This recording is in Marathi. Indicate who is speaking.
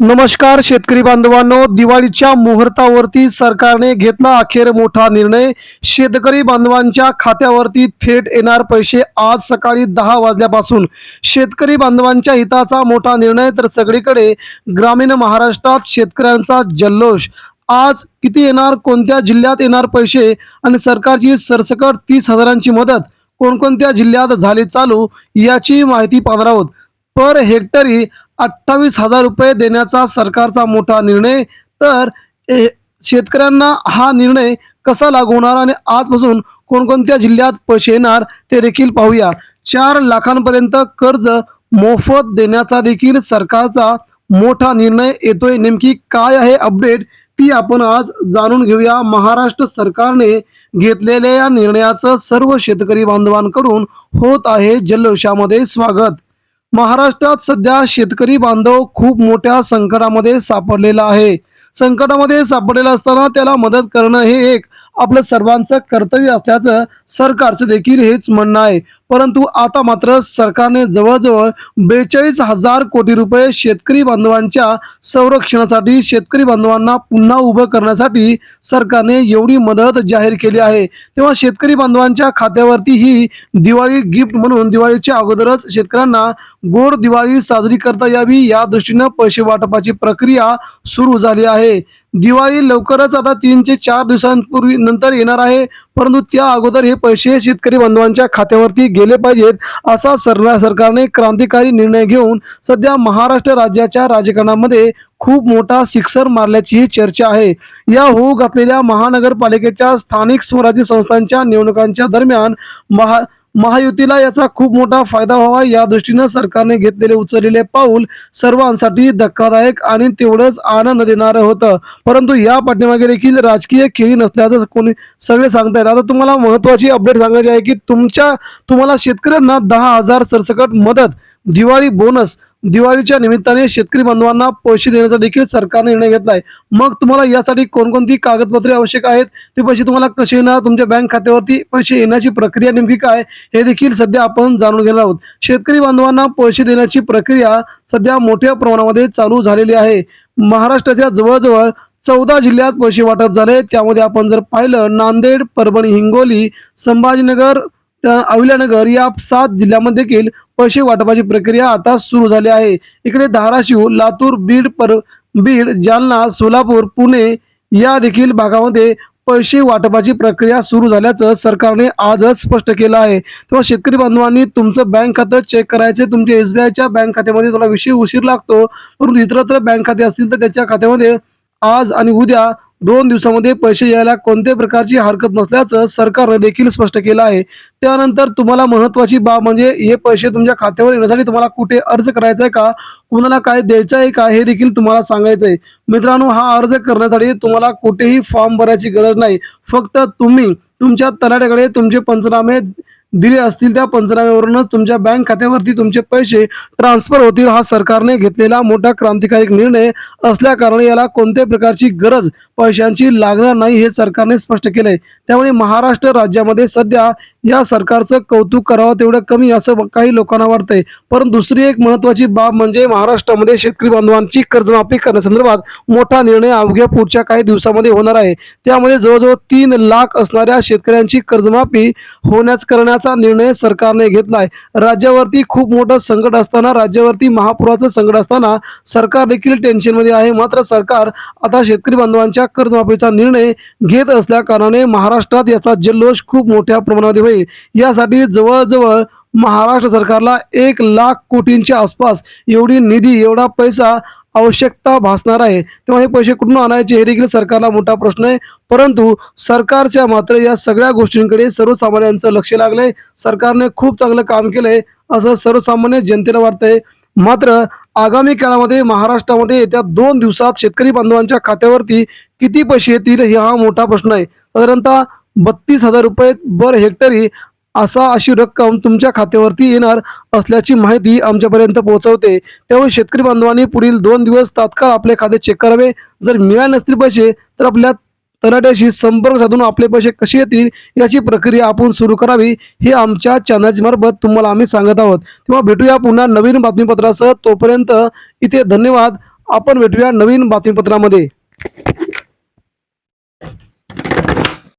Speaker 1: नमस्कार शेतकरी बांधवांनो. दिवाळीच्या मुहूर्तावरती सरकारने घेतला अखेर मोठा निर्णय. शेतकरी बांधवांच्या खात्यावरती थेट येणार पैसे आज सकाळी दहा वाजल्यापासून. शेतकरी बांधवांच्या हिताचा मोठा निर्णय तर सगळीकडे. ग्रामीण महाराष्ट्रात शेतकऱ्यांचा जल्लोष. आज किती येणार कोणत्या जिल्ह्यात येणार पैसे आणि सरकारची सरसकट तीस हजारांची मदत कोणकोणत्या जिल्ह्यात झाली चालू याची माहिती पाहणार आहोत. पर हेक्टरी अठ्ठावीस हजार रुपये देण्याचा सरकारचा मोठा निर्णय. तर ए- शेतकऱ्यांना हा निर्णय कसा लागू होणार आणि आजपासून कोणकोणत्या जिल्ह्यात पैसे येणार ते देखील पाहूया. चार लाखांपर्यंत कर्ज मोफत देण्याचा देखील सरकारचा मोठा निर्णय येतोय. नेमकी काय आहे अपडेट ती आपण आज जाणून घेऊया. महाराष्ट्र सरकारने घेतलेल्या या निर्णयाचं सर्व शेतकरी बांधवांकडून होत आहे जल्लोषामध्ये स्वागत. महाराष्ट्रात सध्या शेतकरी बांधव खूप मोठ्या संकटामध्ये सापडलेला आहे. संकटामध्ये सापडलेला असताना त्याला मदत करणं हे एक आपलं सर्वांचं कर्तव्य असल्याचं सरकारचं देखील हेच म्हणणं आहे. परंतु आता मात्र सरकारने जवळजवळ बेचाळीस हजार कोटी रुपये शेतकरी बांधवांच्या संरक्षणासाठी शेतकरी बांधवांना पुन्हा उभं करण्यासाठी सरकारने एवढी मदत जाहीर केली आहे. तेव्हा शेतकरी बांधवांच्या खात्यावरती ही दिवाळी गिफ्ट म्हणून दिवाळीच्या अगोदरच शेतकऱ्यांना गोड दिवाळी साजरी करता यावी या दृष्टीनं पैसे वाटपाची प्रक्रिया सुरू झाली आहे. दिवाळी लवकरच आता तीन ते चार दिवसांपूर्वी नंतर येणार आहे. परंतु त्या अगोदर हे पैसे शेतकरी बांधवांच्या खात्यावरती गेले पाहिजेत असा सर सरकारने क्रांतिकारी निर्णय घेऊन सध्या महाराष्ट्र राज्याच्या राजकारणामध्ये खूप मोठा सिक्सर मारल्याचीही चर्चा आहे. या होऊ घातलेल्या महानगरपालिकेच्या स्थानिक स्वराज्य संस्थांच्या निवडणुकांच्या दरम्यान महा महायुतीला याचा खूप मोठा फायदा व्हावा या दृष्टीनं सरकारने घेतलेले उचललेले पाऊल सर्वांसाठी धक्कादायक आणि तेवढंच आनंद देणारं होतं. परंतु या पाठीमागे देखील राजकीय खेळी नसल्याचं कोणी सगळे सांगतायत. आता तुम्हाला महत्वाची अपडेट सांगायची आहे की तुमच्या तुम्हाला शेतकऱ्यांना दहा हजार सरसकट मदत दिवाळी बोनस दिवाळीच्या निमित्ताने शेतकरी बांधवांना पैसे देण्याचा देखील सरकारने निर्णय घेतलाय. मग तुम्हाला यासाठी कोणकोणती कागदपत्रे आवश्यक आहेत? ते पैसे तुम्हाला कसे येणार? तुमच्या बँक खात्यावरती पैसे येण्याची प्रक्रिया नेमकी काय हे देखील सध्या आपण जाणून घेणार आहोत. शेतकरी बांधवांना पैसे देण्याची प्रक्रिया सध्या मोठ्या प्रमाणामध्ये चालू झालेली आहे. महाराष्ट्राच्या जवळजवळ चौदा जिल्ह्यात पैसे वाटप झाले. त्यामध्ये आपण जर पाहिलं नांदेड परभणी हिंगोली संभाजीनगर अहिल्यानगर या सात जिल्ह्यामध्ये देखील पैसे वाटपाची प्रक्रिया आता सुरू झाली आहे. इकडे धाराशिव लातूर बीड पर बीड जालना सोलापूर पुणे या देखील भागामध्ये पैसे वाटपाची प्रक्रिया सुरू झाल्याचं सरकारने आजच स्पष्ट केलं आहे. तेव्हा शेतकरी बांधवांनी तुमचं बँक खातं चेक करायचे तुमच्या एस बी आयच्या बँक खात्यामध्ये थोडा विषय उशीर लागतो परंतु इतरत्र बँक खाते असतील तर त्याच्या खात्यामध्ये आज आणि उद्या दोन दिवसामध्ये पैसे यायला कोणत्याही प्रकारची हरकत नसल्याचं सरकारने देखील स्पष्ट केलं आहे. त्यानंतर तुम्हाला महत्वाची बाब म्हणजे हे पैसे तुमच्या खात्यावर येण्यासाठी तुम्हाला कुठे अर्ज करायचा आहे का? कुणाला काय द्यायचं आहे का? हे देखील तुम्हाला सांगायचं आहे मित्रांनो हा अर्ज करण्यासाठी तुम्हाला कुठेही फॉर्म भरायची गरज नाही. फक्त तुम्ही तुमच्या तलाट्याकडे तुमचे पंचनामे दिले असतील त्या पंचनाम्यावरूनच तुमच्या बँक खात्यावरती तुमचे पैसे ट्रान्सफर होतील हा सरकारने घेतलेला मोठा क्रांतिकारी निर्णय असल्याकारणे याला कोणत्याही प्रकारची गरज पैशांची लागणार नाही हे सरकारने स्पष्ट केलंय. त्यामुळे महाराष्ट्र राज्यामध्ये सध्या या सरकारचं कौतुक करावं तेवढं कमी असं काही लोकांना वाटतंय. पण दुसरी एक महत्वाची बाब म्हणजे महाराष्ट्रामध्ये शेतकरी बांधवांची कर्जमाफी करण्यासंदर्भात मोठा निर्णय अवघ्या पुढच्या काही दिवसामध्ये होणार आहे. त्यामध्ये जवळजवळ तीन लाख असणाऱ्या शेतकऱ्यांची कर्जमाफी होण्यास करण्याचा निर्णय सरकारने घेतलाय राज्यावरती खूप मोठं संकट असताना राज्यावरती महापुराचं संकट असताना सरकार देखील टेन्शनमध्ये आहे. मात्र सरकार आता शेतकरी बांधवांच्या कर्जमाफीचा निर्णय घेत असल्या कारणाने महाराष्ट्रात याचा जल्लोष खूप मोठ्या प्रमाणामध्ये होईल. यासाठी जवळजवळ महाराष्ट्र सरकारला एक लाख कोटींच्या आसपास एवढी निधी एवढा पैसा आवश्यकता भासणार आहे. तेव्हा हे पैसे कुठून आणायचे हे देखील सरकारला मोठा प्रश्न आहे. परंतु सरकारच्या मात्र या सगळ्या गोष्टींकडे सर्वसामान्यांचं लक्ष लागलंय. सरकारने खूप चांगलं काम केलंय असं सर्वसामान्य जनतेला वाटतंय. मात्र आगामी काळामध्ये महाराष्ट्रामध्ये येत्या दोन दिवसात शेतकरी बांधवांच्या खात्यावरती किती पैसे येतील हा मोठा प्रश्न आहे. साधारणतः बत्तीस हजार रुपये बर हेक्टरी असा अशी रक्कम तुमच्या खात्यावरती येणार असल्याची माहिती आमच्यापर्यंत पोहोचवते. त्यामुळे शेतकरी बांधवांनी पुढील दोन दिवस तात्काळ आपले खाते चेक करावे. जर मिळाले नसतील पैसे तर आपल्या तलाट्याशी संपर्क साधून आपले पैसे कसे येतील याची प्रक्रिया आपण सुरू करावी हे आमच्या चॅनलच्या मार्फत तुम्हाला आम्ही सांगत आहोत. तेव्हा भेटूया पुन्हा नवीन बातमीपत्रासह. तोपर्यंत इथे धन्यवाद. आपण भेटूया नवीन बातमीपत्रामध्ये.